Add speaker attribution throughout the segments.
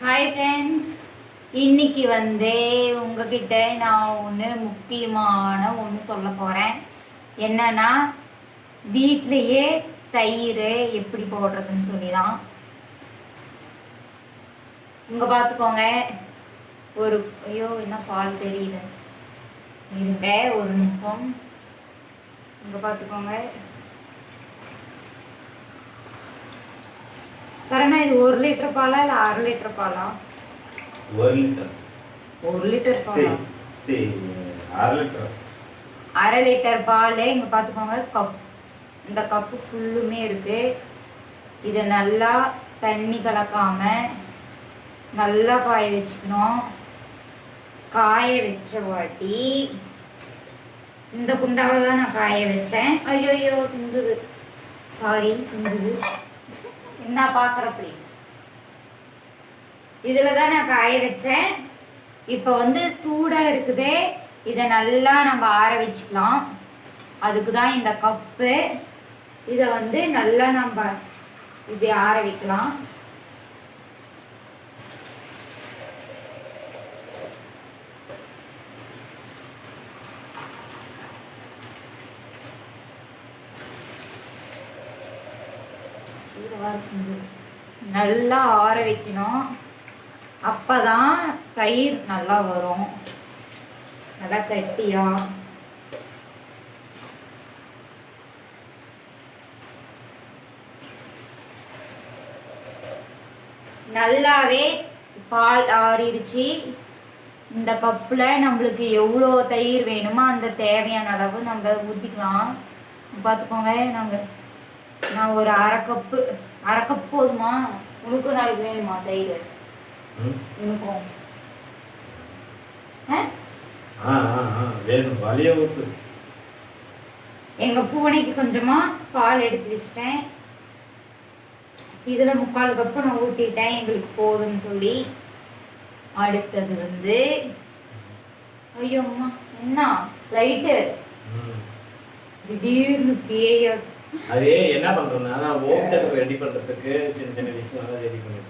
Speaker 1: Hi friends இன்னைக்கு வந்து உங்ககிட்ட நான் ஒன்று முக்கியமான ஒன்று சொல்ல போகிறேன் என்னன்னா வீட்லேயே தயிர் எப்படி போடுறதுன்னு சொல்லி தான் இங்கே பார்த்துக்கோங்க ஒரு ஐயோ என்ன பால் தெரியுது. இருங்க ஒரு நிமிஷம். இங்கே பார்த்துக்கோங்க சரணா இது ஒரு லிட்டர் பாலா இல்லை அரை லிட்டர் பாலா?
Speaker 2: ஒரு லிட்டர்.
Speaker 1: ஒரு லிட்டர் பாலா?
Speaker 2: சரி அரை லிட்டர்.
Speaker 1: அரை லிட்டர் பால் இங்கே பார்த்துக்கோங்க கப். இந்த கப்பு ஃபுல்லுமே இருக்கு. இதை நல்லா தண்ணி கலக்காம நல்லா காய வச்சுக்கணும். காய வச்ச வாட்டி இந்த குண்டாவில் தான் நான் காய வச்சேன். ஐயோ ஐயோ சிந்துது. சாரி சிந்துது. என்ன பார்க்குறப்படி இதில் தான் நான் காய வச்சேன். இப்போ வந்து சூடாக இருக்குதே இதை நல்லா நம்ம ஆற வச்சுக்கலாம். அதுக்கு தான் இந்த கப்பு. இதை வந்து நல்லா நம்ம இப்படி ஆற வைக்கலாம். நல்லா ஆற வைக்கணும். அப்பதான் தயிர் நல்லா வரும். நல்லா கட்டியா. நல்லாவே பால் ஆறிடுச்சு. இந்த கப்பில் நம்மளுக்கு எவ்வளோ தயிர் வேணுமோ அந்த தேவையான அளவு நம்ம ஊற்றிக்கலாம் பார்த்துக்கோங்க நாங்கள் நான் ஒரு அரை கப்பு அரை கப் போதுமா உனக்கும் நாளைக்கு வேணுமா? தயிர். உனக்கும்
Speaker 2: வேணும். வலிய ஊத்து.
Speaker 1: எங்க பூனைக்கு கொஞ்சமா பால் எடுத்து வச்சிட்டேன். இதுல முக்கால் கப்பு நான் ஊட்டிட்டேன். எங்களுக்கு போதும்னு சொல்லி. அடுத்தது வந்து ஐயோ அம்மா என்ன? லைட்டு. திடீர்னு பேய
Speaker 2: அது என்ன பண்றோம்னா நான் ஓம் தேட்டர் ரெடி பண்றதுக்கு சின்ன சின்ன விஷயம் ரெடி பண்ணிட்டு.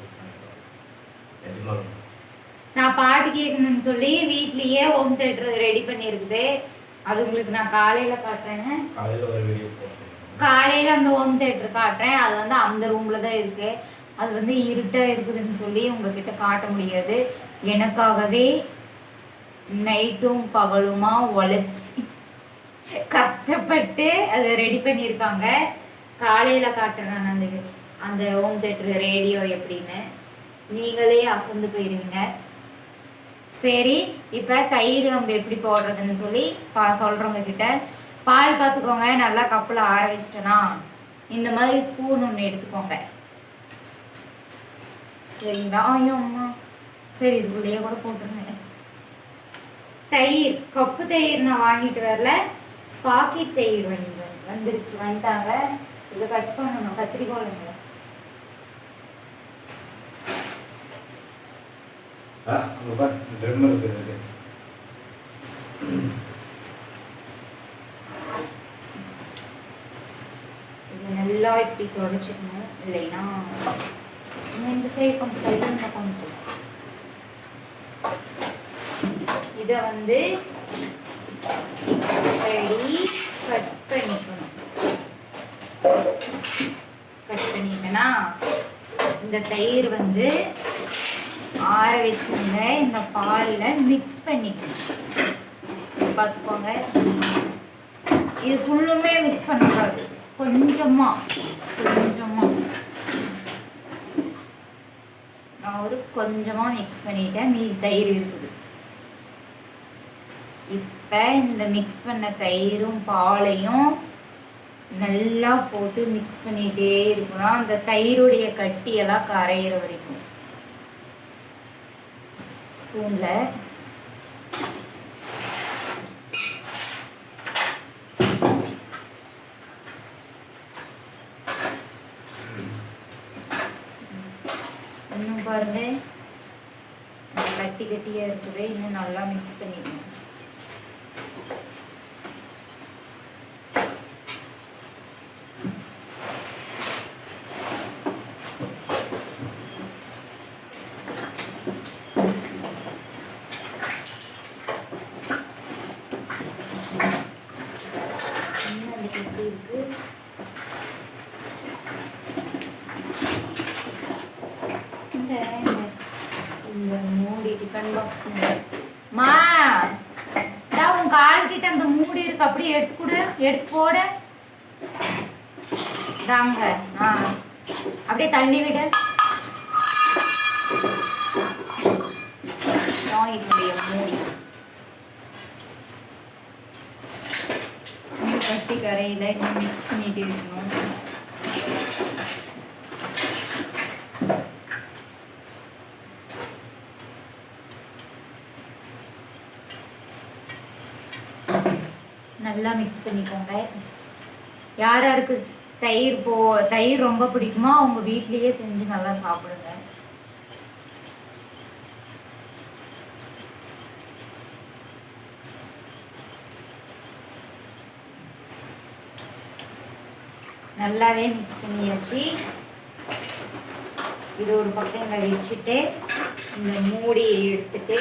Speaker 1: நான் பாட்டு கேட்கணும்னு சொல்லி வீட்லயே ஹோம் தேட்டர் ரெடி பண்ணியிருக்குது அது உங்களுக்கு நான் காலையில காட்டுறேன்.
Speaker 2: காலையில ஒரு வீடியோ
Speaker 1: காலையில அந்த ஹோம் தேட்டர் காட்டுறேன். அது வந்து அந்த ரூம்ல தான் இருக்கு. அது வந்து இருட்டா இருக்குதுன்னு சொல்லி உங்ககிட்ட காட்ட முடியாது. எனக்காகவே நைட்டும் பகலுமா உழைச்சி கஷ்டப்பட்டு அதை ரெடி பண்ணியிருக்காங்க. காலையில் காட்டுறேன் நான் அந்த அந்த ஹோம் தேட்டர் ரேடியோ எப்படின்னு. நீங்களே அசந்து போயிடுவீங்க சரி இப்போ தயிர் நம்ம எப்படி போடுறதுன்னு சொல்லி பா சொல்கிறவங்க கிட்ட பால் பார்த்துக்கோங்க நல்லா கப்பில் ஆற வச்சிட்டேனா? இந்த மாதிரி ஸ்பூன் ஒன்று எடுத்துக்கோங்க. சரிங்களா? ஐயோ அம்மா. சரி இதுக்குள்ளேயே கூட போட்டுருங்க. தயிர் கப்பு தயிர் நான் வாங்கிட்டு வரல. பாக்கெட் தயிர் வரேன். வந்துருச்சு வந்துட்டாங்க இதை கட் பண்ணணும் கத்திரிக்கோளுங்க நல்லா இப்படி தொடச்சிக்கணும் இல்லைன்னா இந்த சைடு கொஞ்சம் இந்த கொஞ்சம் இதை வந்து இப்படி கட் பண்ணிக்கணும் கட் இந்த தயிர் வந்து ஆற வச்சிருந்த இந்த பாலில் மிக்ஸ் பண்ணிக்கணும். பார்த்துக்கோங்க இது ஃபுல்லுமே மிக்ஸ் பண்ணக்கூடாது. கொஞ்சமா கொஞ்சமா. நான் ஒரு கொஞ்சமா மிக்ஸ் பண்ணிட்டேன். மீ தயிர் இருக்குது. இப்போ இந்த மிக்ஸ் பண்ண தயிரும் பாலையும் நல்லா போட்டு மிக்ஸ் பண்ணிகிட்டே இருக்கணும். அந்த தயிருடைய கட்டியெல்லாம் கரையிற வரைக்கும். ஸ்பூனில் இன்னும் பாருங்கள் கட்டி கட்டியாக இருக்குது. இன்னும் நல்லா மிக்ஸ் பண்ணிக்கணும். இந்த மூடி டிஃபன் பாக்ஸ் மா இதா உன் கால் கிட்ட அந்த மூடி இருக்கு அப்படியே எடுத்து கொடு எடுத்து போடு. தாங்க ஆ. அப்படியே தள்ளி விடு. இதான் இதனுடைய மூடி. இந்த கட்டி கரையில இன்னும் மிக்ஸ் பண்ணிட்டு இருக்கணும். நல்லா மிக்ஸ் பண்ணிக்கோங்க. யார் யாருக்கு தயிர் போ தயிர் ரொம்ப பிடிக்குமோ அவங்க வீட்லேயே செஞ்சு நல்லா சாப்பிடுங்க. நல்லாவே மிக்ஸ் பண்ணியாச்சு. இது ஒரு பக்கம் இங்கே வச்சுட்டு இந்த மூடியை எடுத்துட்டு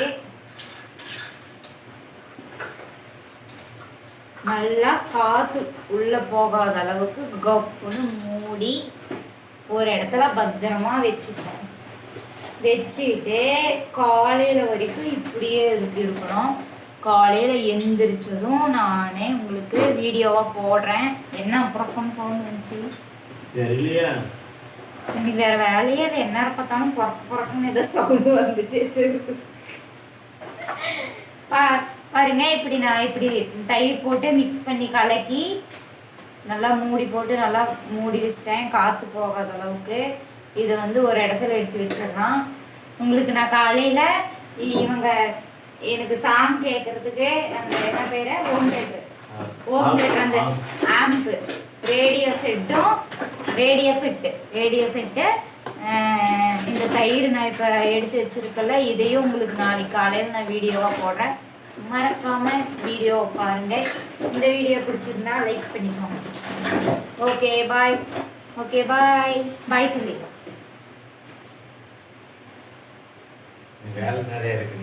Speaker 1: நல்லா காத்து உள்ள போகாத அளவுக்கு கப்புன்னு மூடி ஒரு இடத்துல பத்திரமா வச்சுக்கணும். வச்சுட்டு காலையில வரைக்கும் இப்படியே இருக்கு இருக்கணும். காலையில எந்திரிச்சதும் நானே உங்களுக்கு வீடியோவா போடுறேன். என்ன அப்புறம் சவுண்ட் வந்துச்சு? இன்னைக்கு வேற வேலையே இல்லை. என்ன பார்த்தாலும் பொறக்க பொறக்குன்னு ஏதோ சவுண்டு வந்துட்டே இருக்கு. பாருங்க இப்படி நான் இப்படி தயிர் போட்டு மிக்ஸ் பண்ணி கலக்கி நல்லா மூடி போட்டு நல்லா மூடி வச்சிட்டேன். காற்று போகாத அளவுக்கு. இதை வந்து ஒரு இடத்துல எடுத்து வச்சிடலாம். உங்களுக்கு நான் காலையில் இவங்க எனக்கு சாங் கேட்கறதுக்கு அந்த என்ன பேர்? ஹோம் தேட்டர் ஹோம் தேட்டர் அந்த ஆம்பு ரேடியோ செட்டும் ரேடியோ செட்டு ரேடியோ செட்டு இந்த தயிர் நான் இப்போ எடுத்து வச்சிருக்கல இதையும் உங்களுக்கு நாளைக்கு காலையில் நான் வீடியோவாக போடுறேன். மறக்காம வீடியோ பாருங்க. இந்த வீடியோ பிடிச்சிருந்தா லைக் பண்ணிக்கோங்க. ஓகே பாய் ஓகே பாய் பாய் சொல்லி
Speaker 2: வேலை நிறைய இருக்கு.